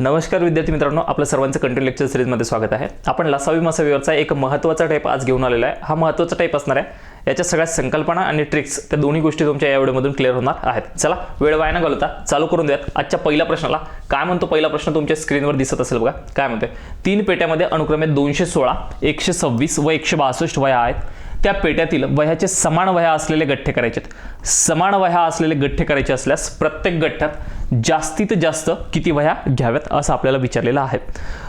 नमस्कार विद्यार्थी मित्रांनो आपलं सर्वांचं कंटेंट लेक्चर सिरीजमध्ये स्वागत आहे. आपण लसावी मसावीवरचा एक महत्त्वाचा टाईप आज घेऊन आलेला आहे. हा महत्त्वाचा टाईप असणार आहे. याच्या सगळ्या संकल्पना आणि ट्रिक्स त्या दोन्ही गोष्टी तुमच्या या व्हिडिओमधून क्लिअर होणार आहेत. चला वेळ वाया न घालवता चालू करून द्यात आजच्या पहिल्या प्रश्नाला काय म्हणतो पहिला प्रश्न तुमच्या स्क्रीनवर दिसत असेल बघा. काय म्हणतोय? तीन पेट्यामध्ये अनुक्रमे दोनशे सोळा एकशे सव्वीस व एकशे बासष्ट वया आहेत. त्या पेट्यातील वह्याचे समान वह्या असलेले गठ्ठे करायचे आहेत. समान वह्या असलेले गठ्ठे करायचे असल्यास प्रत्येक गठ्ठ्यात जास्तीत जास्त किती वह्या घ्याव्यात असं आपल्याला विचारलेलं आहे.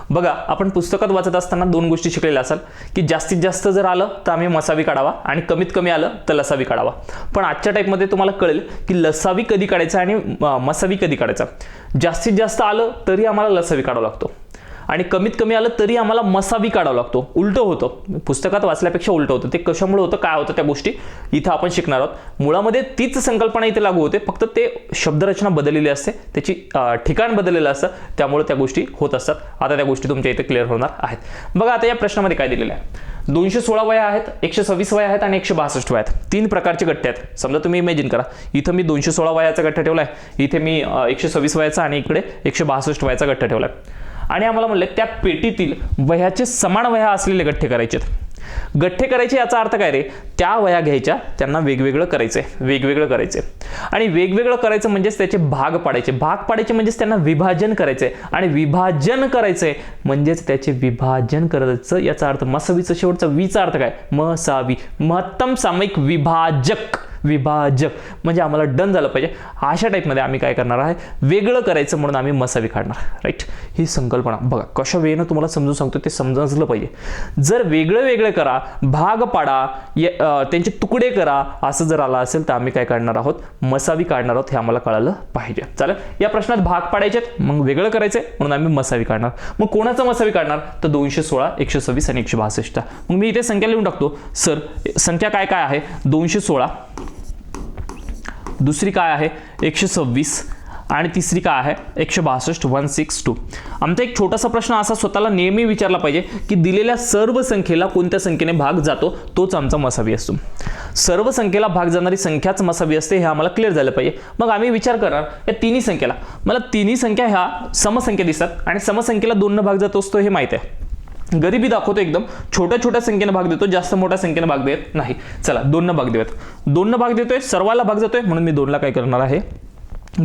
बघा आपण पुस्तकात वाचत असताना दोन गोष्टी शिकलेल्या असाल की जास्तीत जास्त जर आलं तर आम्ही मसावी काढावा आणि कमीत कमी आलं तर लसावी काढावा. पण आजच्या टाईपमध्ये तुम्हाला कळेल की लसावी कधी काढायचा आणि मसावी कधी काढायचा? जास्तीत जास्त आलं तरी आम्हाला लसावी काढावा लागतो. आणि कमीत कमी आलं तरी आम्हाला मसावी काढावा लागतो. उलटं होतं. पुस्तकात वाचल्यापेक्षा उलटं होतं. ते कशामुळे होतं काय होतं त्या गोष्टी इथं आपण शिकणार आहोत. मुळामध्ये तीच संकल्पना इथे लागू होते. फक्त ते शब्दरचना बदललेली असते. त्याची ठिकाण बदललेलं असतं. त्यामुळे त्या गोष्टी होत असतात. आता त्या गोष्टी तुमच्या इथे क्लिअर होणार आहेत. बघा आता या प्रश्नामध्ये काय दिलेलं आहे. दोनशे सोळा वया आहेत एकशे सव्वीस वया आहेत आणि एकशे बासष्ट वया आहेत. तीन प्रकारचे गट्टे आहेत. समजा तुम्ही इमेजिन करा. इथं मी दोनशे सोळा वयाचा गठ्ठा ठेवला आहे इथे मी एकशे सव्वीस वयाचा आणि इकडे एकशे बासष्ट वयाचा गठ्ठा ठेवला आहे आणि आम्हाला म्हणलं त्या पेटीतील वह्याचे समान वह्या असलेले गठ्ठे करायचे गठ्ठे करायचे याचा अर्थ काय रे? त्या वह्या घ्यायच्या त्यांना वेगवेगळं करायचंय वेगवेगळं करायचंय. आणि वेगवेगळं करायचं म्हणजेच त्याचे भाग पाडायचे. भाग पाडायचे म्हणजेच त्यांना विभाजन करायचंय. आणि विभाजन करायचंय म्हणजेच त्याचे विभाजन करायचं याचा अर्थ मसावीचं शेवटचा वीचा अर्थ काय? मसावी. महत्तम सामायिक विभाजक. विभाजक. म्हणजे आम्हाला डन झालं पाहिजे. अशा टाईपमध्ये आम्ही काय करणार आहे? वेगळं करायचं म्हणून आम्ही मसावी काढणार राईट ही संकल्पना. बघा कशा वेळेनं तुम्हाला समजून सांगतो ते समजलं पाहिजे. जर वेगळं वेगळं करा भाग पाडा त्यांचे तुकडे करा असं जर आलं असेल तर आम्ही काय काढणार आहोत? मसावी काढणार आहोत हे आम्हाला कळालं पाहिजे. चालेल? या प्रश्नात भाग पाडायचे मग वेगळं करायचंय म्हणून आम्ही मसावी काढणार. मग कोणाचं मसावी काढणार? तर दोनशे सोळा एकशे सव्वीस आणि एकशे बासष्ट. मग मी इथे संख्या लिहून टाकतो. सर संख्या काय काय आहे? दोनशे सोळा दुसरी काय आहे? एकशे सव्वीस. आणि तिसरी काय आहे? एकशे बासष्ट वन सिक्स टू आमचा एक छोटासा प्रश्न असा स्वतःला नेहमी विचारला पाहिजे की दिलेल्या सर्व संख्येला कोणत्या संख्येने भाग जातो? तोच आमचा मसावी असतो. सर्व संख्येला भाग जाणारी संख्याच मसावी असते हे आम्हाला क्लिअर झालं पाहिजे. मग आम्ही विचार करणार या तिन्ही संख्येला. मला तिन्ही संख्या ह्या समसंख्या दिसतात आणि समसंख्येला दोननं भाग जात असतो हे माहीत आहे. गरिबी दाखवतो एकदम. छोट्या छोट्या संख्येने भाग देतो जास्त मोठ्या संख्येने भाग देत नाही. चला दोननं भाग देऊयात. दोननं भाग देतोय सर्वाला भाग जातोय म्हणून मी दोनला काय करणार आहे?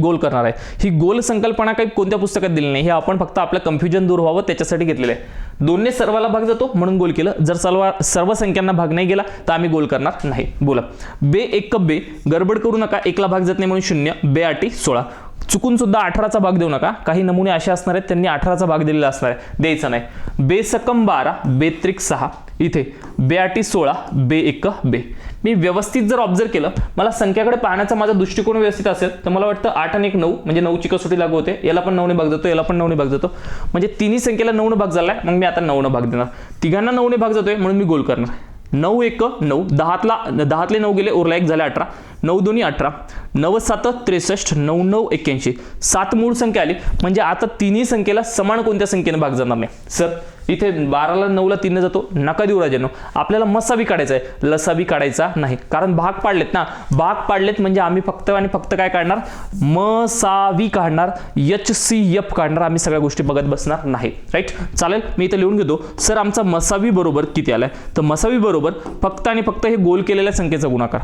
गोल करणार आहे. ही गोल संकल्पना काही कोणत्या पुस्तकात दिली नाही. हे आपण फक्त आपलं कन्फ्युजन दूर व्हावं त्याच्यासाठी घेतलेलं आहे. दोनने सर्वाला भाग जातो म्हणून गोल केलं. जर सर्व सर्व संख्यांना भाग नाही गेला तर आम्ही गोल करणार नाही. बोला. बे एक बे. गडबड करू नका. एकला भाग जात नाही म्हणून शून्य. बे आठी सोळा. चुकून सुद्धा अठराचा भाग देऊ नका. काही नमुने असे असणार आहेत त्यांनी अठराचा भाग दिलेला असणार आहे. द्यायचा नाही. बेसकम बारा बेत्रिक सहा इथे. बेआटी सोळा बे एक बे. मी व्यवस्थित जर ऑब्झर्व केलं मला संख्याकडे पाहण्याचा माझा दृष्टिकोन व्यवस्थित असेल तर मला वाटतं आठ आणि एक नऊ म्हणजे नऊची कसोटी लागू होते. याला पण नऊने भाग जातो याला पण नऊने भाग जातो. म्हणजे तिन्ही संख्येला नऊनं भाग झाला आहे मग मी आता नऊनं भाग देणार. तिघांना नऊने भाग जातोय म्हणून मी गोल करणार. नऊ एक नऊ. दहातला दहातले नऊ गेले उरला एक झाले अठरा. नऊ दोन्ही अठरा नऊ सात त्रेसष्ट नऊ नऊ एक्क्याऐंशी. सात मूळ संख्या आली. म्हणजे आता तिन्ही संख्येला समान कोणत्या संख्येने भाग जाणार नाही? सर इथे बाराला नऊला तीनने जातो. नका देऊ राजानो. आपल्याला मसावी काढायचा आहे. लसावी काढायचा नाही. कारण भाग पाडलेत ना. भाग पाडलेत म्हणजे आम्ही फक्त आणि फक्त काय काढणार? मसावी काढणार. एच सी एफ काढणार. आम्ही सगळ्या गोष्टी बघत बसणार नाही. राईट चालेल? मी इथे लिहून घेतो. सर आमचा मसावी बरोबर किती आलाय? तर मसावी बरोबर फक्त आणि फक्त हे गोल केलेल्या संख्येचा गुणाकार.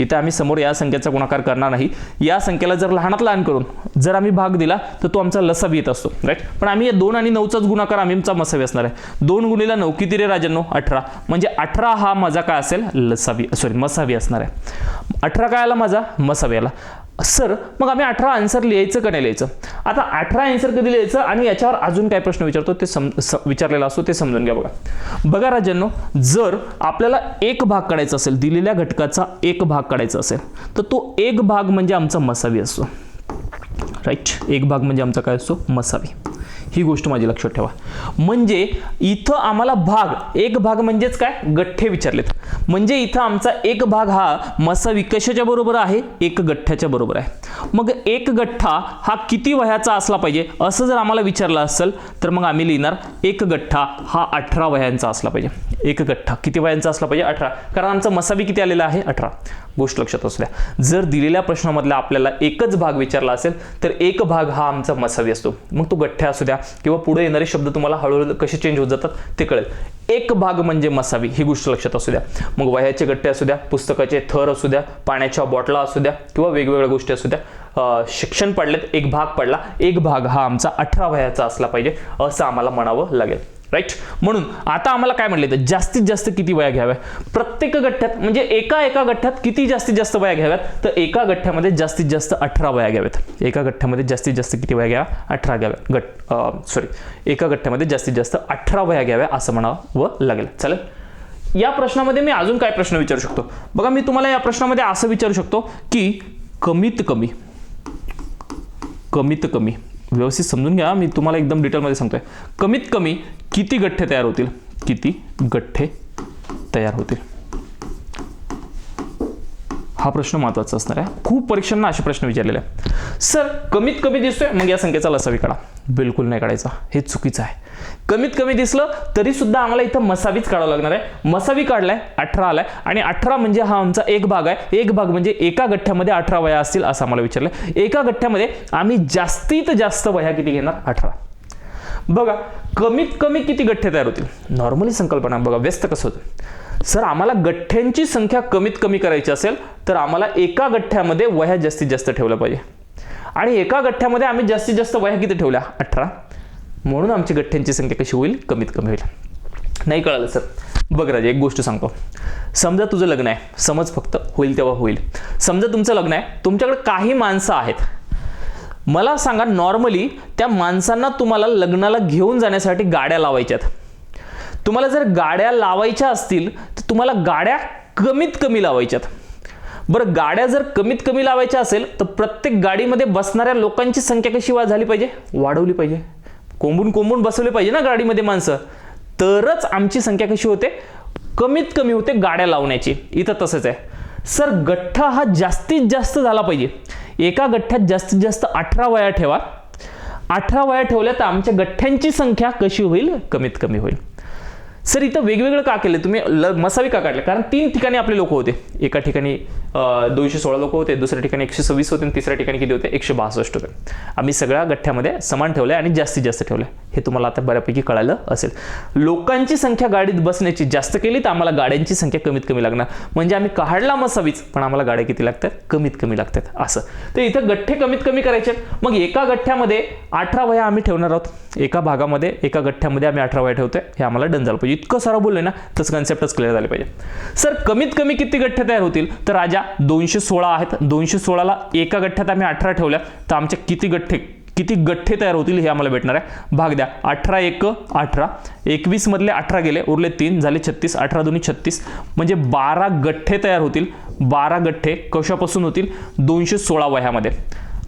इथे आम्ही समोर या संख्येचा गुणाकार करणार नाही. या संख्येला जर लहानात लहान करून जर आम्ही भाग दिला तर तो आमचा लसावी येत असतो राईट पण आम्ही या दोन आणि नऊचाच गुणाकार आम्ही आमचा मसावी असणार आहे. दोन गुणीला नऊ किती रे राजांनो अठरा. म्हणजे अठरा हा माझा काय असेल? लसावी सॉरी मसावी असणार आहे. अठरा काय आला माझा? मसावी आला. सर मग आम्ही अठरा आन्सर लिहायचं का नाही लिहायचं? आता अठरा आन्सर कधी लिहायचं आणि याच्यावर अजून काय प्रश्न विचारतो ते सम स- विचारलेला असतो ते समजून घ्या बघा. बघा राजांनो जर आपल्याला एक भाग काढायचा असेल दिलेल्या घटकाचा एक भाग काढायचा असेल तर तो एक भाग म्हणजे आमचा मसावी असतो. राईट एक भाग म्हणजे आमचा काय असतो? मसावी. ही गोष्ट माझी लक्षात ठेवा. म्हणजे इथं आम्हाला भाग एक भाग म्हणजेच काय? गठ्ठे विचारलेत. म्हणजे इथं आमचा एक भाग हा मसा विकशाच्या बरोबर आहे एक गठ्ठ्याच्या बरोबर आहे. मग एक गठ्ठा हा किती वह्याचा असला पाहिजे? असं जर आम्हाला विचारलं असेल तर मग आम्ही लिहिणार एक गठ्ठा हा अठरा वह्यांचा असला पाहिजे. एक गठ्ठा किती वह्यांचा असला पाहिजे? अठरा. कारण आमचा मसावी किती आलेला आहे? अठरा. गोष्ट लक्षात असू द्या. जर दिलेल्या प्रश्नामधला आपल्याला एकच भाग विचारला असेल तर एक भाग हा आमचा मसावी असतो. मग तो गठ्ठ्या असू द्या किंवा पुढे येणारे शब्द तुम्हाला हळूहळू कसे चेंज होत जातात ते कळेल. एक भाग म्हणजे मसावी ही गोष्ट लक्षात असू द्या. मग वह्याचे गट्टे असू द्या पुस्तकाचे थर असू द्या पाण्याच्या बॉटला असू द्या किंवा वेगवेगळ्या गोष्टी असू द्या शिक्षण पडलेत एक भाग पडला एक भाग हा आमचा अठरा वयाचा असला पाहिजे असं आम्हाला म्हणावं लागेल. राईट म्हणून आता आम्हाला काय म्हटलं तर जास्तीत जास्त किती वया घ्याव्या? प्रत्येक गठ्ठ्यात म्हणजे एका एका गठ्ठ्यात किती जास्तीत जास्त वया घ्याव्यात? तर एका गठ्ठ्यामध्ये जास्तीत जास्त अठरा वया घ्याव्यात. एका गठ्ठ्यामध्ये जास्तीत जास्त किती वया घ्या अठरा घ्याव्या. गट सॉरी एका गठ्ठ्यामध्ये जास्तीत जास्त अठरा वया घ्याव्या असं म्हणावं लागेल. चालेल? या प्रश्नामध्ये मी अजून काय प्रश्न विचारू शकतो? बघा मी तुम्हाला या प्रश्नामध्ये असं विचारू शकतो की कमीत कमी कमीत कमी व्यवस्थित समजून घ्या. मी तुम्हाला एकदम डिटेलमध्ये सांगतोय. कमीत कमी किती गठ्ठे तयार होतील? किती गठ्ठे तयार होतील? हा प्रश्न महत्त्वाचा असणार आहे. खूप परीक्षांना असे प्रश्न विचारलेले सर कमीत कमी दिसतोय मग या संख्येचा लसावी काढा. बिलकुल नाही काढायचा. हे चुकीचं आहे. कमीत कमी दिसलं तरी सुद्धा आम्हाला इथं मसावीच काढावं लागणार आहे. मसावी काढलाय अठरा आलाय. आणि अठरा म्हणजे हा आमचा एक भाग आहे. एक भाग म्हणजे एका गठ्ठ्यामध्ये अठरा वया असतील असं आम्हाला विचारलंय. एका गठ्ठ्यामध्ये आम्ही जास्तीत जास्त वया किती घेणार? अठरा. बघा कमीत कमी किती गठ्ठे तयार होतील? नॉर्मली संकल्पना बघा व्यस्त कसं होतं? सर आम्हाला गठ्ठ्यांची संख्या कमीत कमी करायची असेल तर आम्हाला एका गठ्ठ्यामध्ये वह्या जास्तीत जास्त ठेवल्या पाहिजे. आणि एका गठ्ठ्यामध्ये आम्ही जास्तीत जास्त वह्या किती ठेवल्या? अठरा. म्हणून आमची गठ्ठ्यांची संख्या कशी होईल? कमीत कमी होईल. नाही कळालं सर. बघ राजा एक गोष्ट सांगतो. समजा तुझं लग्न आहे. समज फक्त होईल तेव्हा होईल. समजा तुमचं लग्न आहे. तुमच्याकडे काही माणसं आहेत. मला सांगा नॉर्मली त्या माणसांना तुम्हाला लग्नाला घेऊन जाण्यासाठी गाड्या लावायच्यात. तुम्हाला जर गाड्या लावायच्या असतील तर तुम्हाला गाड्या कमीत कमी लावायच्यात. बरं गाड्या जर कमीत कमी लावायच्या असेल तर प्रत्येक गाडीमध्ये बसणाऱ्या लोकांची संख्या कशी वा झाली पाहिजे? वाढवली पाहिजे. कोंबून कोंबून बसवले पाहिजे ना गाडीमध्ये माणसं. तरच आमची संख्या कशी होते? कमीत कमी होते गाड्या लावण्याची. इथं तसंच आहे. सर गठ्ठा हा जास्तीत जास्त झाला पाहिजे. एका गठ्ठ्यात जास्तीत जास्त अठरा वया ठेवा. अठरा वया ठेवल्या तर आमच्या गठ्ठ्यांची संख्या कशी होईल? कमीत कमी होईल. सर इथं वेगवेगळं का केलं तुम्ही ल मसावी का काढले? कारण तीन ठिकाणी आपले लोक होते. एका ठिकाणी दोनशे सोळा लोक होते दुसऱ्या ठिकाणी एकशे सव्वीस होते आणि तिसऱ्या ठिकाणी किती होते? एकशे बासष्ट होते. आम्ही सगळ्या गठ्ठ्यामध्ये समान ठेवलं आणि जास्तीत जास्त ठेवलं हे तुम्हाला आता बऱ्यापैकी कळालं असेल. लोकांची संख्या गाडीत बसण्याची जास्त केली तर आम्हाला गाड्यांची संख्या कमीत कमी लागणार. म्हणजे आम्ही काढला मसावीच पण आम्हाला गाड्या किती लागतात? कमीत कमी लागतात. असं. तर इथं गठ्ठे कमीत कमी करायचे. मग एका गठ्ठ्यामध्ये अठरा वया आम्ही ठेवणार आहोत. एका भागामध्ये एका गठ्ठ्यामध्ये आम्ही अठरा वया ठेवतोय. हे आम्हाला डन झालं पाहिजे इतकं सारं बोललोय ना तसं कन्सेप्टच क्लिअर झाले पाहिजे. सर कमीत कमी किती गठ्ठे तयार होतील? तर राजा दोनशे सोळा आहेत. दोनशे सोळाला एका गठ्ठ्यात आम्ही अठरा ठेवल्या तर आमच्या किती गठ्ठे किती गठ्ठे तयार होतील हे आम्हाला भेटणार आहे. भाग द्या. अठरा एक अठरा. एकवीस मधले अठरा गेले उरले तीन झाले छत्तीस. अठरा दोन्ही छत्तीस. म्हणजे बारा गठ्ठे तयार होतील. बारा गठ्ठे कशापासून होतील? दोनशे सोळा वह्यामध्ये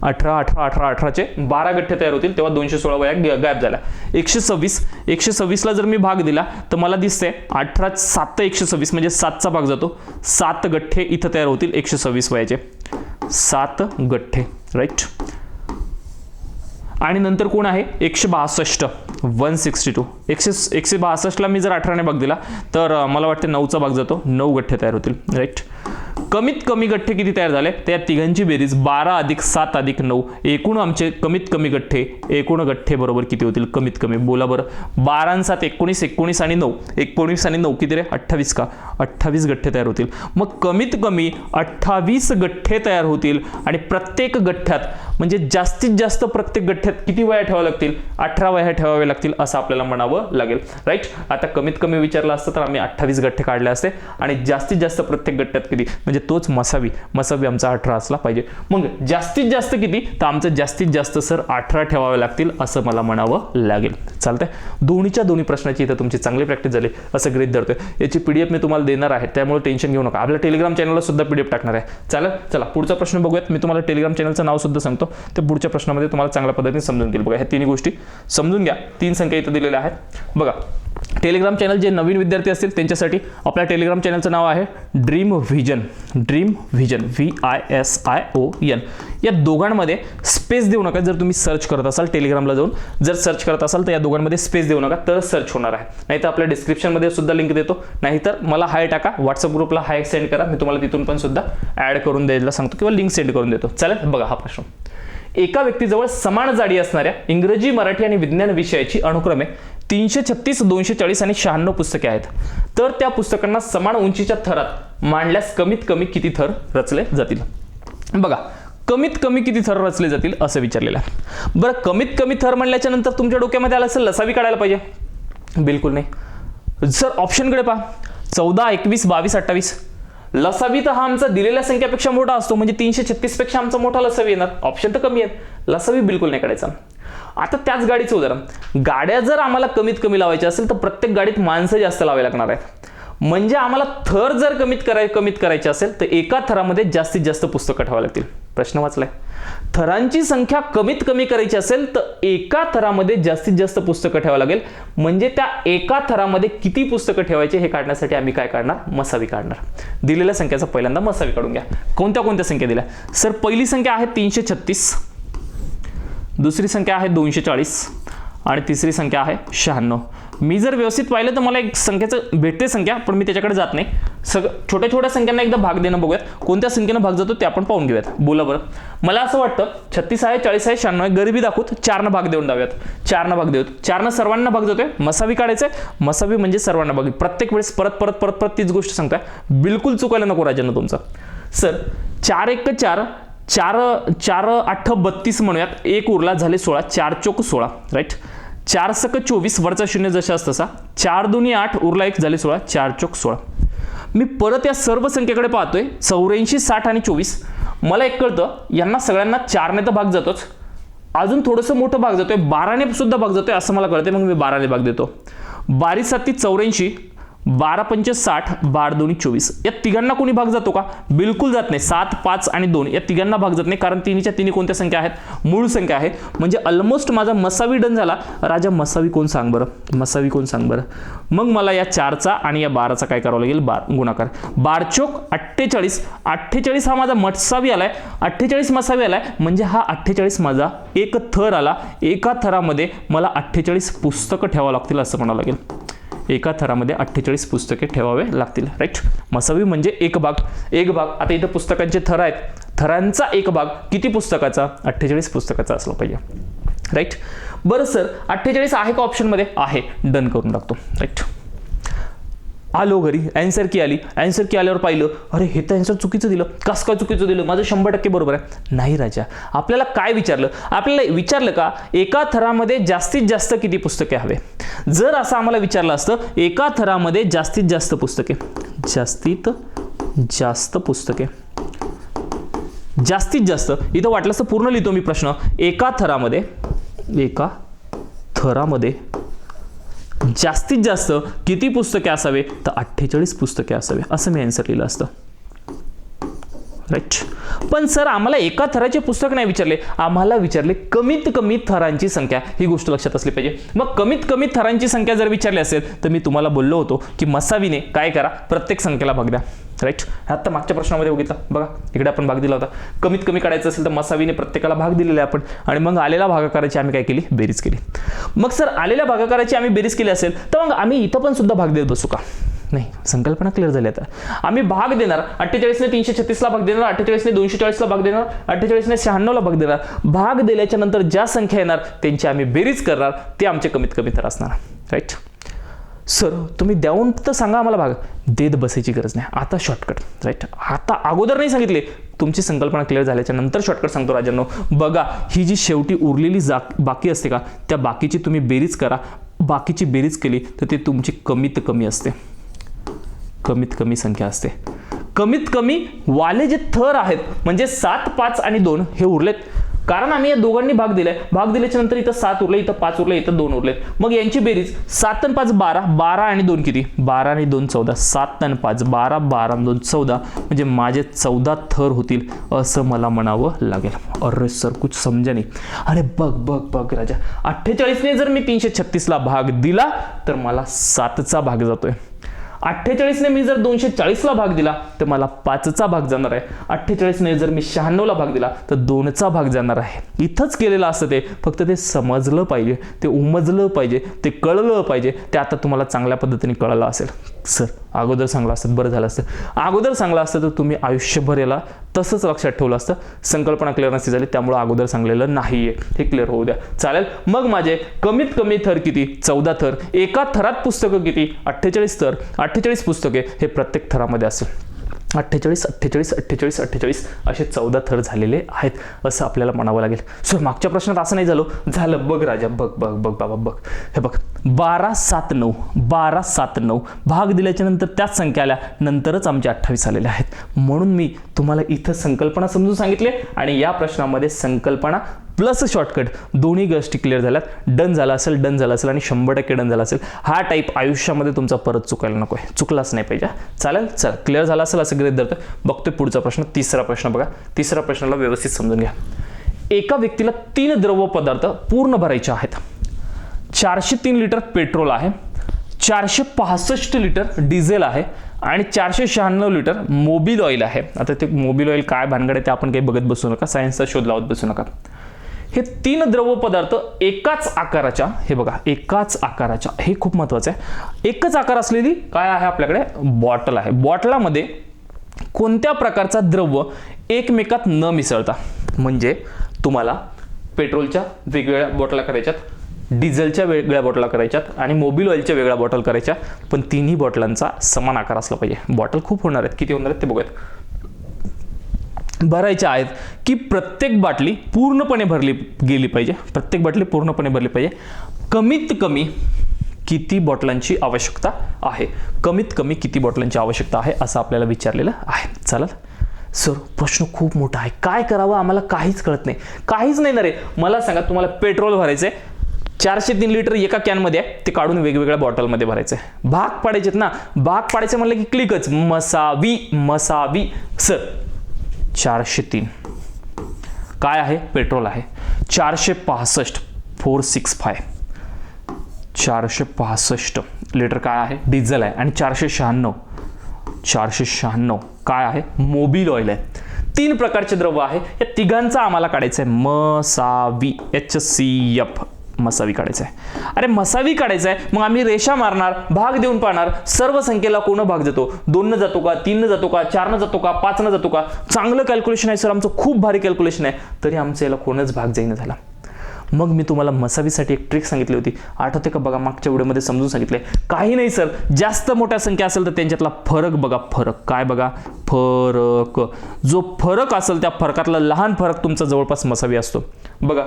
अठरा अठरा अठरा अठराचे बारा गठ्ठे तयार होतील तेव्हा दोनशे सोळा वया गायब झाल्या एकशे सव्वीस एकशे सव्वीसला जर मी भाग दिला तर मला दिसते अठरा सात एकशे सव्वीस म्हणजे सातचा भाग जातो. सात गठ्ठे इथं तयार होतील एकशे सव्वीस वयाचे. सात गठ्ठे राईट आणि नंतर कोण आहे? एकशे बासष्ट वन सिक्स्टी टू एकशे एकशे बासष्टला मी जर अठराने भाग दिला तर मला वाटते नऊचा भाग जातो. नऊ गठ्ठे तयार होतील राईट कमीत कमी गठ्ठे किती तयार झाले? तर या तिघांची बेरीज बारा अधिक सात अधिक नऊ. एकूण आमचे कमीत कमी गठ्ठे एकूण गठ्ठे बरोबर किती होतील? कमीत कमी. बोला बरं. बारा सात एकोणीस एकोणीस आणि नऊ. एकोणीस आणि नऊ किती रे? अठ्ठावीस का? अठ्ठावीस गठ्ठे तयार होतील. मग कमीत कमी अठ्ठावीस गठ्ठे तयार होतील. आणि प्रत्येक गठ्ठ्यात म्हणजे जास्तीत जास्त प्रत्येक गठ्ठ्यात किती वया ठेवाव्या लागतील? अठरा वया ठेवाव्या लागतील असं आपल्याला म्हणावं लागेल. राईट आता कमीत कमी विचारलं असतं तर आम्ही अठ्ठावीस गठ्ठे काढले असते. आणि जास्तीत जास्त प्रत्येक गठ्ठ्यात किती? म्हणजे तोच मसावी. मसावी आमचा अठरा असला पाहिजे. मग जास्तीत जास्त किती? तर आमचं जास्तीत जास्त सर अठरा ठेवावे लागतील असं मला म्हणावं लागेल. चालतंय? दोन्हीच्या दोन्ही प्रश्नाची इथं तुमची चांगली प्रॅक्टिस झाली असं गृहित धरतोय. याची पीडीएफ मी तुम्हाला देणार आहे त्यामुळे टेन्शन घेऊ नका. आपल्या टेलिग्राम चॅनलला सुद्धा पीडीएफ टाकणार आहे. चालेल? चला पुढचा प्रश्न बघूयात. मी तुम्हाला टेलिग्राम चॅनलचं नाव सुद्धा सांगतो. ते पुढच्या प्रश्नामध्ये तुम्हाला चांगल्या पद्धतीने समजून घेईल. बघा ह्या तिन्ही गोष्टी समजून घ्या. तीन संख्या इथं दिलेल्या आहेत. बघा टेलिग्राम चॅनल जे नवीन विद्यार्थी असतील त्यांच्यासाठी आपल्या टेलिग्राम चॅनलचं नाव आहे dream vision. Dream vision V I S I O N या दोघांमध्ये स्पेस देऊ नका जर तुम्ही सर्च करत असाल टेलिग्रामला जाऊन. जर सर्च करत असाल तर या दोघांमध्ये स्पेस देऊ नका तर सर्च होणार आहे. नाहीतर आपल्या डिस्क्रिप्शनमध्ये सुद्धा लिंक देतो. नाहीतर मला हाय टाका व्हॉट्सअप ग्रुपला हाय सेंड करा मी तुम्हाला तिथून पण सुद्धा ॲड करून द्यायला सांगतो किंवा लिंक सेंड करून देतो. चालेल? बघा हा प्रश्न. एका व्यक्तीजवळ समान जाडी असणाऱ्या इंग्रजी मराठी आणि विज्ञान विषयाची अनुक्रमे तीनशे छत्तीस दोनशे चाळीस आणि शहाण्णव पुस्तके आहेत. तर त्या पुस्तकांना समान उंचीच्या थरात मांडल्यास कमीत कमी किती थर रचले जातील? बघा कमीत कमी किती थर रचले जातील असं विचारलेलं आहे. बरं कमीत कमी थर म्हणल्याच्या नंतर तुमच्या डोक्यामध्ये आलं असेल लसावी काढायला पाहिजे. बिलकुल नाही. सर ऑप्शनकडे पहा. चौदा एकवीस बावीस अठ्ठावीस. लसावी तर हा आमचा दिलेल्या संख्यापेक्षा मोठा असतो म्हणजे तीनशे छत्तीसपेक्षा आमचा मोठा लसावी येणार. ऑप्शन तर कमी आहेत. लसावी बिलकुल नाही काढायचा. आता त्याच गाडीचं उदाहरण. गाड्या जर आम्हाला कमीत कमी लावायच्या असेल तर प्रत्येक गाडीत माणसं जास्त लावावी लागणार आहेत. म्हणजे आम्हाला थर जर कमीत कराय कमीत करायचे असेल तर एका थरामध्ये जास्तीत जास्त पुस्तकं ठेवावी लागतील. प्रश्न वाचलाय. थरांची संख्या कमीत कमी करायची असेल तर एका थरामध्ये जास्तीत जास्त पुस्तकं ठेवावं लागेल. म्हणजे त्या एका थरामध्ये किती पुस्तकं ठेवायचे हे काढण्यासाठी आम्ही काय काढणार? मसावी काढणार. दिलेल्या संख्याचा पहिल्यांदा मसावी काढून घ्या. कोणत्या कोणत्या संख्या दिल्या? सर पहिली संख्या आहे तीनशे छत्तीस. दुसरी संख्या आहे दोनशे चाळीस आणि तिसरी संख्या आहे शहाण्णव. मी जर व्यवस्थित पाहिलं तर मला एक संख्येचं भेटते संख्या पण मी त्याच्याकडे जात नाही. सगळं छोट्या छोट्या संख्यांना एकदा भाग देणं बघूयात. कोणत्या संख्येनं भाग जातो ते आपण पाहून घेऊयात. बोला बरं. मला असं वाटतं छत्तीस आहे चाळीस आहे शहाण्णव आहे गरिबी दाखवत चारनं भाग देऊन जाऊयात. चारनं भाग देऊत चारनं सर्वांना भाग जातोय मसावी काढायचंय. मसावी म्हणजे सर्वांना भाग प्रत्येक वेळेस परत परत परत परत तीच गोष्ट सांगताय. बिलकुल चुकायला नको राजांना तुमचं. सर चार एक चार चार चार आठ बत्तीस म्हणूयात. एक उरला झाले सोळा. चार चोक सोळा. राईट चार सक चोवीस वरचा शून्य जशा तसा. चार दोन्ही आठ उरला एक झाले सोळा. चार चोक सोळा. मी परत या सर्व संख्येकडे पाहतोय. चौऱ्याऐंशी साठ आणि चोवीस. मला एक कळतं यांना सगळ्यांना चारने तर भाग जातोच. अजून थोडंसं मोठं भाग जातोय. बाराने सुद्धा भाग जातोय असं मला कळतंय. मग मी बाराने भाग देतो. बारीस साती चौऱ्याऐंशी. बारा पंच साठ बार दोन्ही चोवीस. या तिघांना कोणी भाग जातो का? बिलकुल जात नाही. सात पाच आणि दोन. या तिघांना भाग जात नाही. कारण तिन्हीच्या तिन्ही कोणत्या संख्या आहेत? मूळ संख्या आहे. म्हणजे ऑलमोस्ट माझा मसावी डन झाला. राजा मसावी कोण सांग बरं? मसावी कोण सांग बरं? मग मला या चारचा आणि या बाराचा काय करावं लागेल? बार गुणाकार. बारचोक अठ्ठेचाळीस. अठ्ठेचाळीस हा माझा मसावी आलाय. अठ्ठेचाळीस मसावी आलाय. म्हणजे हा अठ्ठेचाळीस माझा एक थर आला. एका थरामध्ये मला अठ्ठेचाळीस पुस्तकं ठेवावं लागतील असं म्हणावं लागेल. एका थरामध्ये अठ्ठेचाळीस पुस्तके ठेवावे लागतील. राईट मसावी म्हणजे एक भाग. एक भाग. आता इथं पुस्तकांचे थर आहेत. थरांचा एक भाग किती पुस्तकाचा? अठ्ठेचाळीस पुस्तकाचा असला पाहिजे. राईट बरं सर. अठ्ठेचाळीस आहे का ऑप्शनमध्ये आहे. डन करून टाकतो. राईट आलो घरी अँसर की आली. अँसर की आल्यावर पाहिलं अरे हे तर अँसर चुकीचं दिलं. कस काय चुकीचं दिलं? माझं शंभर टक्के बरोबर आहे. नाही राजा आपल्याला काय विचारलं? आपल्याला विचारलं का एका थरामध्ये जास्तीत जास्त किती पुस्तके हवे? जर असं आम्हाला विचारलं असतं एका थरामध्ये जास्तीत जास्त पुस्तके. जास्तीत जास्त पुस्तके. जास्तीत जास्त. इथं वाटलं असतं पूर्ण लिहितो मी प्रश्न. एका थरामध्ये एका थरामध्ये जास्तीत जास्त किती पुस्तके असावे? तर अठ्ठेचाळीस पुस्तके असावे असं मी आन्सर लिहिलं असतं. राईट पण सर आम्हाला एका थराचे पुस्तक नाही विचारले. आम्हाला विचारले कमीत कमी थरांची संख्या. ही गोष्ट लक्षात असली पाहिजे. मग कमीत कमी थरांची संख्या जर विचारली असेल तर मी तुम्हाला बोललो होतो की मसावीने काय करा? प्रत्येक संख्येला भाग द्या. राईट आता मागच्या प्रश्नामध्ये बघितलं. बघा इकडे आपण भाग दिला होता. कमीत कमी काढायचं असेल तर मसावीने प्रत्येकाला भाग दिलेला आहे आपण. आणि मग आलेल्या भागाकाराची आम्ही काय केली? बेरीज केली. मग सर आलेल्या भागाकाराची आम्ही बेरीज केली असेल तर मग आम्ही इथं पण सुद्धा भाग देत बसू का? नाही संकल्पना क्लिअर झाली आता. आम्ही भाग देणार अठ्ठेचाळीसने तीनशे छत्तीसला भाग देणार अठ्ठेचाळीसने दोनशे चाळीसला भाग देणार अठ्ठेचाळीसने शहाण्णवला भाग देणार. भाग दिल्याच्या नंतर ज्या संख्या येणार त्यांची आम्ही बेरीज करणार ते आमचे कमीत कमी तर असणार. राईट सर तुम्ही द्यावून तर सांगा आम्हाला भाग. देत बसायची गरज नाही. आता शॉर्टकट राईट आता अगोदर नाही सांगितले. तुमची संकल्पना क्लिअर झाल्याच्यानंतर शॉर्टकट सांगतो राजांनो. बघा ही जी शेवटी उरलेली जा बाकी असते का त्या बाकीची तुम्ही बेरीज करा. बाकीची बेरीज केली तर ते तुमची कमीत कमी असते. कमीत कमी संख्या असते. कमीत कमी वाले जे थर आहेत म्हणजे सात पाच आणि दोन हे उरलेत. कारण आम्ही या दोघांनी भाग दिलाय. भाग दिल्याच्या नंतर इथं सात उरले इथं पाच उरले इथं दोन उरले मग यांची बेरीज सात आणि पाच बारा बारा आणि दोन किती? बारा आणि दोन चौदा. सात आणि पाच बारा बारा आणि दोन चौदा. म्हणजे माझे चौदा थर होतील असं मला म्हणावं लागेल. अरे सर कुछ समजा नाही. अरे बघ बघ बघ राजा. अठ्ठेचाळीसने जर मी तीनशे छत्तीसला भाग दिला तर मला सातचा भाग जातोय. अठ्ठेचाळीसने मी जर दोनशे चाळीसला भाग दिला तर मला पाचचा भाग जाणार आहे. अठ्ठेचाळीसने जर मी शहाण्णवला भाग दिला तर दोनचा भाग जाणार आहे. इथंच केलेलं असतं ते. फक्त ते समजलं पाहिजे ते उमजलं पाहिजे ते कळलं पाहिजे. ते आता तुम्हाला चांगल्या पद्धतीने कळलं असेल. सर अगोदर चांगलं असतं बरं झालं असतं. अगोदर सांगलं असतं तर तुम्ही आयुष्यभर याला तसंच लक्षात ठेवलं असतं. संकल्पना क्लिअर नसती झाली त्यामुळे अगोदर सांगलेलं नाहीये. हे क्लिअर होऊ द्या. चालेल? मग माझे कमीत कमी थर किती? चौदा थर. एका थरात पुस्तकं किती? अठ्ठेचाळीस थर. अठ्ठेचाळीस पुस्तके हे प्रत्येक थरामध्ये असेल. अठ्ठेचाळीस अठ्ठेचाळीस अठ्ठेचाळीस अठ्ठेचाळीस असे चौदा थर झालेले आहेत असं आपल्याला म्हणावं लागेल. सो मागच्या प्रश्नात असं नाही झालं. झालं बघ राजा बघ बघ बघ बाबा बघ. हे बघ बारा सात नऊ बारा सात नऊ भाग दिल्याच्या नंतर त्याच संख्या आल्या नंतरच आमचे अठ्ठावीस आलेले आहेत. म्हणून मी तुम्हाला इथं संकल्पना समजून सांगितले आणि या प्रश्नामध्ये संकल्पना प्लस शॉर्टकट दोन्ही गोष्टी क्लिअर झाल्यात. डन झाला असेल डन झाला असेल आणि शंभर टक्के डन झाला असेल. हा टाईप आयुष्यामध्ये तुमचा परत चुकायला नको आहे चुकलाच नाही पाहिजे. चालेल? चल क्लिअर झाला असेल असं गृहित धरतो बघतोय पुढचा प्रश्न तिसरा प्रश्न बघा. तिसऱ्या प्रश्नाला व्यवस्थित समजून घ्या. एका व्यक्तीला तीन द्रव पदार्थ पूर्ण भरायचे आहेत. चारशे तीन लिटर पेट्रोल आहे. चारशे पासष्ट लिटर डिझेल आहे. आणि चारशे शहाण्णव लिटर मोबिल ऑइल आहे. आता ते मोबिल ऑइल काय भानगड आहे ते आपण काही बघत बसू नका. सायन्सचा शोध लावत बसू नका. हे तीन द्रव पदार्थ एकाच आकाराच्या हे बघा एकाच आकाराच्या. हे खूप महत्वाचं आहे. एकच आकार असलेली काय आहे आपल्याकडे? बॉटल आहे. बॉटलामध्ये कोणत्या प्रकारचा द्रव एकमेकात न मिसळता म्हणजे तुम्हाला पेट्रोलच्या वेगवेगळ्या बॉटला करायच्यात डिझेलच्या वेगळ्या बॉटला करायच्यात आणि मोबिल ऑइलच्या वेगळ्या बॉटल करायच्या पण तिन्ही बॉटलांचा समान आकार असला पाहिजे. बॉटल खूप होणार आहेत. किती होणार आहेत ते बघूयात. भरायच्या आहेत की प्रत्येक बाटली पूर्णपणे भरली गेली पाहिजे. प्रत्येक बाटली पूर्णपणे भरली पाहिजे. कमीत कमी किती बॉटलांची आवश्यकता आहे? कमीत कमी किती बॉटलांची आवश्यकता आहे असं आपल्याला विचारलेलं आहे. चालेल सर प्रश्न खूप मोठा आहे. काय करावं आम्हाला काहीच कळत नाही. काहीच नाही ना रे. मला सांगा तुम्हाला पेट्रोल भरायचं आहे चारशे तीन लिटर एका कॅनमध्ये आहे. ते काढून वेगवेगळ्या बॉटलमध्ये भरायचं आहे भाग पाडायचेत ना. भाग पाडायचे म्हणलं की क्लिकच. मसावी मसावी. सर चारशे तीन. काय आहे? पेट्रोल आहे. चारशे पासष्ट. Four six five. चारशे पासष्ट. लिटर काय आहे? डिझेल आहे. आणि चारशे शहाण्णव. चारशे शहाण्णव. काय आहे? मोबिल ऑइल आहे. तीन प्रकारचे द्रव्य आहे. या तिघांचा आम्हाला काढायचं आहे म सावी एच सी एफ. मसावी काढायचं आहे अरे मसावी काढायचा आहे मग आम्ही रेषा मारणार भाग देऊन पाहणार सर्व संख्येला कोण भाग जातो दोननं जातो का? तीननं जातो का? चारनं जातो का? पाचनं जातो का? चांगलं कॅल्क्युलेशन आहे सर. आमचं खूप भारी कॅल्क्युलेशन आहे. तरी आमचं याला कोणच भाग जाईना झाला. मग मी तुम्हाला मसावीसाठी एक ट्रिक सांगितली होती. आठवते का? बघा मागच्या व्हिडिओमध्ये समजून सांगितले काही नाही सर जास्त मोठ्या संख्या असेल तर त्यांच्यातला फरक बघा फरक. काय बघा? फरक. जो फरक असेल त्या फरकातला लहान फरक तुमचा जवळपास मसावी असतो. बघा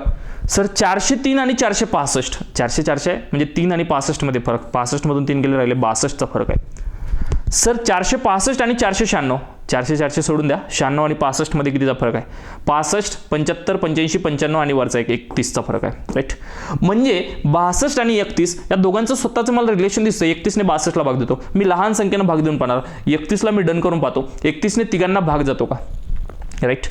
सर चारशे तीन आणि चारशे पासष्ट. चारशे चारशे आहे म्हणजे तीन आणि पासष्टमध्ये फरक. पासष्टमधून तीन गेले राहिले बासष्टचा फरक आहे. सर चारशे पासष्ट आणि चारशे शहाण्णव. चारशे चारशे सोडून द्या. शहाण्णव आणि पासष्टमध्ये कितीचा फरक आहे? पासष्ट पंच्याहत्तर पंच्याऐंशी पंच्याण्णव आणि वरचा एक एकतीसचा फरक आहे. राईट म्हणजे बासष्ट आणि एकतीस या दोघांचं स्वतःचं मला रिलेशन दिसतं एकतीसने बासष्टला भाग देतो. मी लहान संख्येनं भाग देऊन पाहणार. एकतीसला मी डन करून पाहतो. एकतीसने तिघांना भाग जातो का? राईट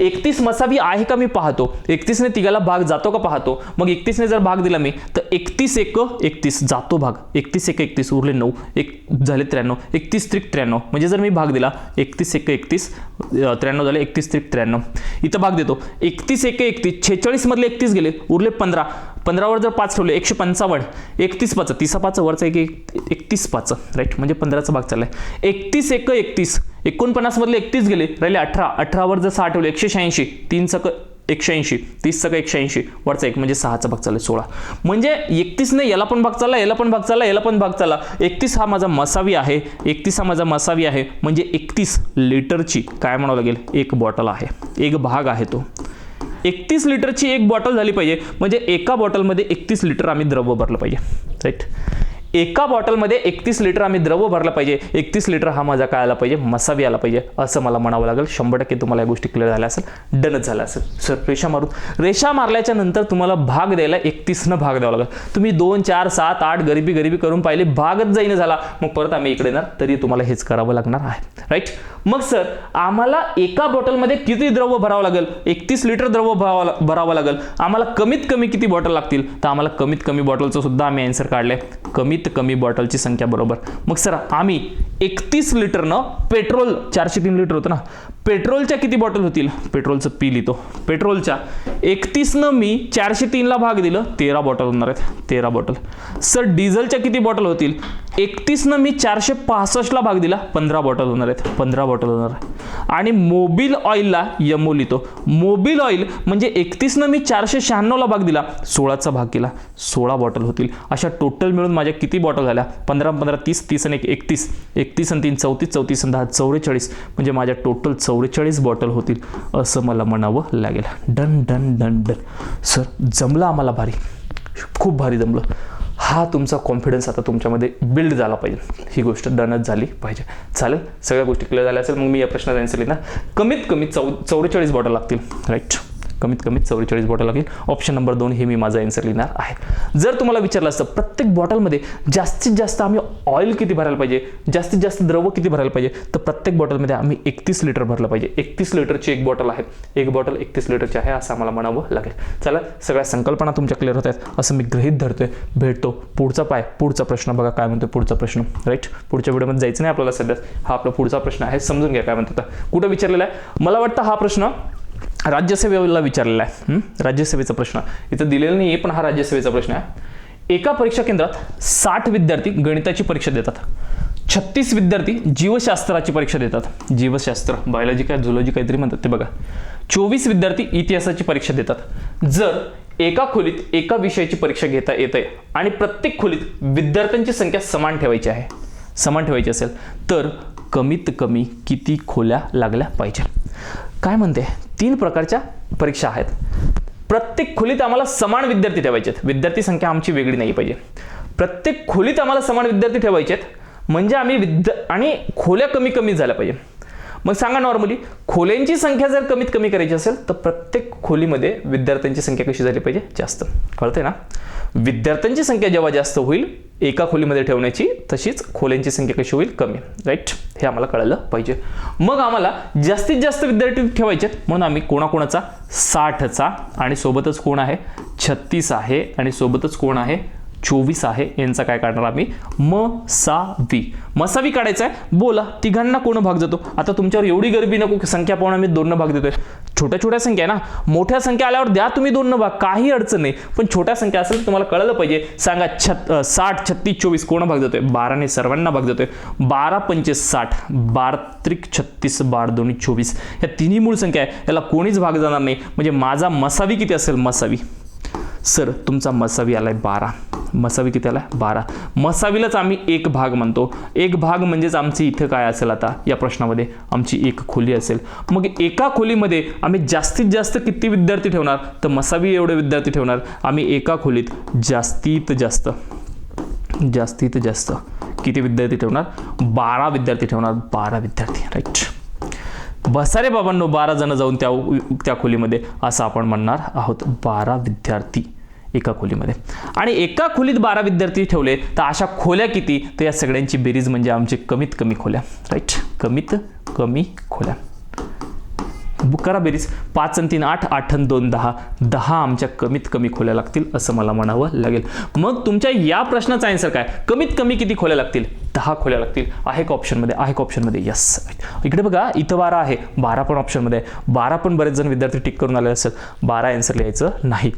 एकतीस मसावी आहे का मी पाहतो? एकतीसने तिघाला भाग जातो का पाहतो? मग एकतीसने जर भाग दिला मी तर एकतीस एक एकतीस जातो भाग. एकतीस एक एकतीस उरले नऊ एक झाले त्र्याण्णव एकतीस त्रिक त्र्याण्णव. म्हणजे जर मी भाग दिला एकतीस एक एकतीस त्र्याण्णव झाले एकतीस त्रिक त्र्याण्णव. इथं भाग देतो. एकतीस एक एकतीस छेचाळीसमधले एकतीस गेले उरले पंधरा. पंधरावर जर पाच ठेवले एकशे पंचावन्न एकतीस पाच तिसा पाच वरचा एक एक एकतीस पाच राईट म्हणजे पंधराचा भाग चाललाय. एकतीस एक एकतीस. एकोणपन्नासमधले एकतीस गेले राहिले अठरा. अठरावर जर सहा ठेवले एकशे शहाऐंशी. तीन सक एकशे ऐंशी तीस सक एकशे ऐंशी वरचा एक म्हणजे सहाचा भाग चालला सोळा. म्हणजे एकतीसने याला पण भाग चालला याला पण भाग चालला याला पण भाग चालला. एकतीस हा माझा मसावी आहे. एकतीस हा माझा मसावी आहे. म्हणजे एकतीस लिटरची काय म्हणावं लागेल एक बॉटल आहे. एक भाग आहे तो. एकतीस लिटरची एक बॉटल झाली पाहिजे. म्हणजे एका बॉटलमध्ये एकतीस लिटर आम्ही द्रव भरलं पाहिजे. राईट एका बॉटलमध्ये एकतीस लिटर आम्ही द्रव भरलं पाहिजे. एकतीस लिटर हा माझा काय आला पाहिजे मसावी आला पाहिजे असं मला म्हणावं लागेल. शंभर टक्के तुम्हाला या गोष्टी क्लिअर झाल्या असेल डनच झाला असेल. सर रेषा मारून रेषा मारल्याच्या नंतर तुम्हाला भाग द्यायला एकतीसनं भाग द्यावा लागेल. तुम्ही दोन चार सात आठ गरिबी गरिबी करून पाहिले भागच जाईन झाला. मग परत आम्ही इकडे येणार तरी तुम्हाला हेच करावं लागणार आहे. राईट मग सर आम्हाला एका बॉटलमध्ये किती द्रव भरावं लागेल? एकतीस लिटर द्रव भरावं भरावं लागेल. आम्हाला कमीत कमी किती बॉटल लागतील? तर आम्हाला कमीत कमी बॉटलचं सुद्धा आम्ही आन्सर काढले कमीत कमी बॉटलची संख्या बरोबर. मग सर आम्ही एकतीस लिटरनं पेट्रोल चारशे तीन लिटर होतं ना? पेट्रोलच्या किती बॉटल होतील? पेट्रोलचं पी लिहितो. पेट्रोलच्या एकतीसनं मी चारशे तीनला भाग दिलं तेरा बॉटल होणार आहेत. तेरा बॉटल. सर डिझेलच्या किती बॉटल होतील? एकतीसनं मी चारशे पासष्टला भाग दिला पंधरा बॉटल होणार आहेत. पंधरा बॉटल होणार आहे आणि मोबिल ऑइलला यमो लिहितो. मोबिल ऑइल म्हणजे एकतीसनं मी चारशे शहाण्णवला भाग दिला सोळाचा भाग केला सोळा बॉटल होतील. अशा टोटल मिळून माझ्या किती बॉटल झाल्या? पंधरा पंधरा तीस तीस आणि एक एकतीस. एकतीस आणि तीन चौतीस चौतीस आणि दहा चौवेचाळीस. म्हणजे माझ्या टोटल चौवेचाळीस बॉटल होतील असं मला म्हणावं लागेल. Done done done done. Sir जमलं आम्हाला भारी. खूप भारी जमलं. हा तुमचा कॉन्फिडन्स आता तुमच्यामध्ये बिल्ड झाला पाहिजे. ही गोष्ट डनच झाली पाहिजे. चालेल? सगळ्या गोष्टी क्लिअर झाल्या असेल मग मी या प्रश्नाचा आन्सर लिहिणार. कमीत कमी चौ चौवेचाळीस बॉटल लागतील. राईट कमीत कमी चव्वेचाळीस बॉटल लागेल. ऑप्शन नंबर दोन हे मी माझा आन्सर लिहिणार आहे. जर तुम्हाला विचारलं असतं प्रत्येक बॉटलमध्ये जास्तीत जास्त आम्ही ऑइल किती भरायला पाहिजे जास्तीत जास्त द्रव किती भरायला पाहिजे तर प्रत्येक बॉटलमध्ये आम्ही एकतीस लिटर भरलं पाहिजे. एकतीस लिटरची एक बॉटल आहे. एक बॉटल एकतीस लिटरची आहे असं आम्हाला म्हणावं लागेल. चला सगळ्या संकल्पना तुमच्या क्लिअर होत आहेत. असं मी गृहीत धरतोय. भेटतो पुढचा पाय पुढचा प्रश्न बघा काय म्हणतो पुढचा प्रश्न. राईट पुढच्या व्हिडिओमध्ये जायचं नाही आपल्याला सध्या. हा आपला पुढचा प्रश्न आहे समजून घ्या काय म्हणतो कुठं विचारलेला आहे? मला वाटतं हा प्रश्न राज्यसेवेला विचारलेला आहे. राज्यसेवेचा प्रश्न. इथं दिलेला नाही आहे पण हा राज्यसेवेचा प्रश्न आहे. एका परीक्षा केंद्रात साठ विद्यार्थी गणिताची परीक्षा देतात. छत्तीस विद्यार्थी जीवशास्त्राची परीक्षा देतात. जीवशास्त्र बायोलॉजी काय झुलॉजी काहीतरी म्हणतात ते बघा. चोवीस विद्यार्थी इतिहासाची परीक्षा देतात. जर एका खोलीत एका विषयाची परीक्षा घेता येत आहे आणि प्रत्येक खोलीत विद्यार्थ्यांची संख्या समान ठेवायची आहे समान ठेवायची असेल तर कमीत कमी किती खोल्या लागल्या पाहिजे? काय म्हणते? तीन प्रकारच्या परीक्षा आहेत. प्रत्येक खोलीत आम्हाला समान विद्यार्थी ठेवायचे आहेत विद्यार्थी संख्या आमची वेगळी नाही पाहिजे. प्रत्येक खोलीत आम्हाला समान विद्यार्थी ठेवायचे आहेत म्हणजे आम्ही विद्या आणि खोल्या कमी कमी झाल्या पाहिजे. मग सांगा नॉर्मली खोल्यांची संख्या जर कमीत कमी करायची असेल तर प्रत्येक खोलीमध्ये विद्यार्थ्यांची संख्या कशी झाली पाहिजे? जास्त. कळते ना? विद्यार्थ्यांची संख्या जेव्हा जास्त होईल एका खोलीमध्ये ठेवण्याची तशीच खोल्यांची संख्या कशी होईल? कमी. राईट हे आम्हाला कळलं पाहिजे. मग आम्हाला जास्तीत जास्त विद्यार्थी ठेवायचे आहेत, म्हणून आम्ही कोणाकोणाचा? साठचा. आणि सोबतच कोण आहे? छत्तीस आहे. आणि सोबतच कोण आहे? चोवीस आहे यांचा काय काढणार आम्ही? मसावी मसावी काढायचा आहे? बोला तिघांना कोण भाग जातो आता तुमच्यावर एवढी गरबी नको संख्या पाहून आम्ही दोन भाग देतोय. छोट्या छोट्या संख्या आहे ना? मोठ्या संख्या आल्यावर द्या तुम्ही दोन भाग काही अडचण नाही. पण छोट्या संख्या असेल तर तुम्हाला कळलं पाहिजे. सांगा छत साठ छत्तीस चोवीस कोण भाग जातोय बाराने सर्वांना भाग जातोय बारा पंचे साठ. बारा त्रिक छत्तीस बार दोन्ही चोवीस. या तिन्ही मूळ संख्या आहे. याला कोणीच भाग जाणार नाही. म्हणजे माझा मसावी किती असेल? मसावी. सर तुमचा मसावी आला आहे बारा. मसावी किती आलाय? बारा. मसावीलाच आम्ही एक भाग म्हणतो. एक भाग म्हणजेच आमची इथं काय असेल आता या प्रश्नामध्ये? आमची एक खोली असेल. मग एका खोलीमध्ये आम्ही जास्तीत जास्त किती विद्यार्थी ठेवणार? तर मसावी एवढे विद्यार्थी ठेवणार. आम्ही एका खोलीत जास्तीत जास्त जास्तीत जास्त किती विद्यार्थी ठेवणार? बारा विद्यार्थी ठेवणार. बारा विद्यार्थी. राईट बसा रे बाबांनो बारा जण जाऊन त्या त्या खोलीमध्ये. असं आपण म्हणणार आहोत बारा विद्यार्थी एका खोलीमध्ये. आणि एका खोलीत बारा विद्यार्थी ठेवले तर अशा खोल्या किती? तर या सगळ्यांची बेरीज म्हणजे आमची कमीत कमी खोल्या. राईट कमीत कमी खोल्या. करा बेरीज. पाच आणि तीन आठ आठ आणि दोन दहा. दहा आमच्या कमीत कमी खोल्या लागतील असं मला म्हणावं लागेल. मग तुमच्या या प्रश्नाचा आन्सर काय? कमीत कमी किती खोल्या लागतील? दहा खोल्या लागतील. आहे का ऑप्शनमध्ये आहे का ऑप्शनमध्ये यस इकडे बघा इथं बारा आहे. बारा पण ऑप्शनमध्ये आहे. बारा पण बरेच जण विद्यार्थी टिक करून आले असेल बारा आन्सर लिहायचं नाही.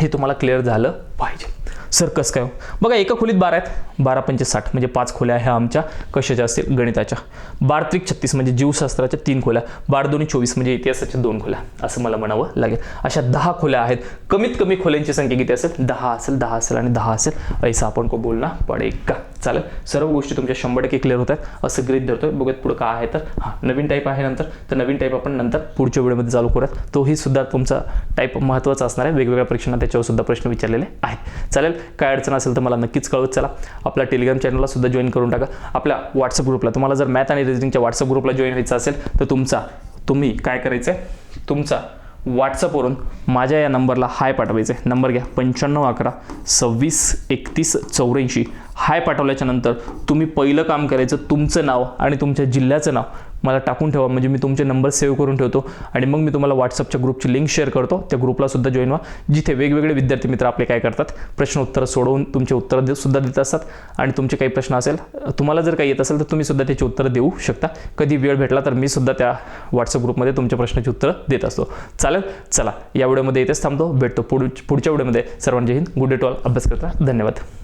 हे तुम्हाला क्लिअर झालं पाहिजे. सर कसं काय हो? बघा एका खोलीत बारा आहेत. बारा पंचे साठ म्हणजे पाच खोल्या ह्या आमच्या कशाच्या असतील? गणिताच्या. बार त्रिक छत्तीस म्हणजे जीवशास्त्राच्या तीन खोल्या. बार दोन्ही चोवीस म्हणजे इतिहासाच्या दोन खोल्या. असं मला म्हणावं लागेल. अशा दहा खोल्या आहेत. कमीत कमी खोल्यांची संख्या किती असेल? दहा असेल दहा असेल आणि दहा असेल. ऐसा आपण को बोलना पडेगा. चालेल? सर्व गोष्टी तुमच्या शंभर टक्के क्लिअर होत आहेत. असं गृहित धरतोय. बघत पुढं काय आहे तर. हां नवीन टाईप आहे नंतर. तर नवीन टाईप आपण नंतर पुढच्या व्हिडिओमध्ये चालू करूयात. तोही सुद्धा तुमचा टाईप महत्त्वाचा असणार आहे वेगवेगळ्या परीक्षांना त्याच्यावर सुद्धा प्रश्न विचारलेले आहेत. चालेल? काय अडचण असेल तर मला नक्कीच कळवत चला. आपल्या टेलिग्राम चॅनलला सुद्धा जॉईन करून टाका. आपल्या व्हॉट्सअप ग्रुपला तुम्हाला जर मॅथ आणि रिजनिंगच्या व्हॉट्सअप ग्रुपला जॉईन व्हायचं असेल तर तुमचा तुम्ही काय करायचं आहे तुमचा व्हॉट्सअपवरून माझ्या या नंबरला हाय पाठवायचं आहे नंबर घ्या पंच्याण्णव अकरा सव्वीस एकतीस चौऱ्याऐंशी. हाय पाठवल्याच्या नंतर तुम्ही पहिलं काम करायचं तुमचं नाव आणि तुमच्या जिल्ह्याचं नाव. मला टाकून ठेवा. म्हणजे मी तुमचे नंबर सेव्ह करून ठेवतो आणि मग मी तुम्हाला व्हॉट्सअपच्या ग्रुपची लिंक शेअर करतो. त्या ग्रुपला सुद्धा जॉईन व्हा. जिथे वेगवेगळे विद्यार्थी मित्र आपले काय करतात? प्रश्न उत्तरं सोडवून तुमचे उत्तरं दे सुद्धा देत असतात. आणि तुमचे काही प्रश्न असेल तुम्हाला जर काही येत असेल तर तुम्ही सुद्धा त्याची उत्तरं देऊ शकता. कधी वेळ भेटला तर मी सुद्धा त्या व्हॉट्सअप ग्रुपमध्ये तुमच्या प्रश्नाची उत्तरं देत असतो. चालेल? चला या व्हिडिओमध्ये इथेच थांबतो. भेटतो पुढ पुढच्या व्हिडिओमध्ये. सर्वांचे Hind. Good day to all अभ्यास करता धन्यवाद.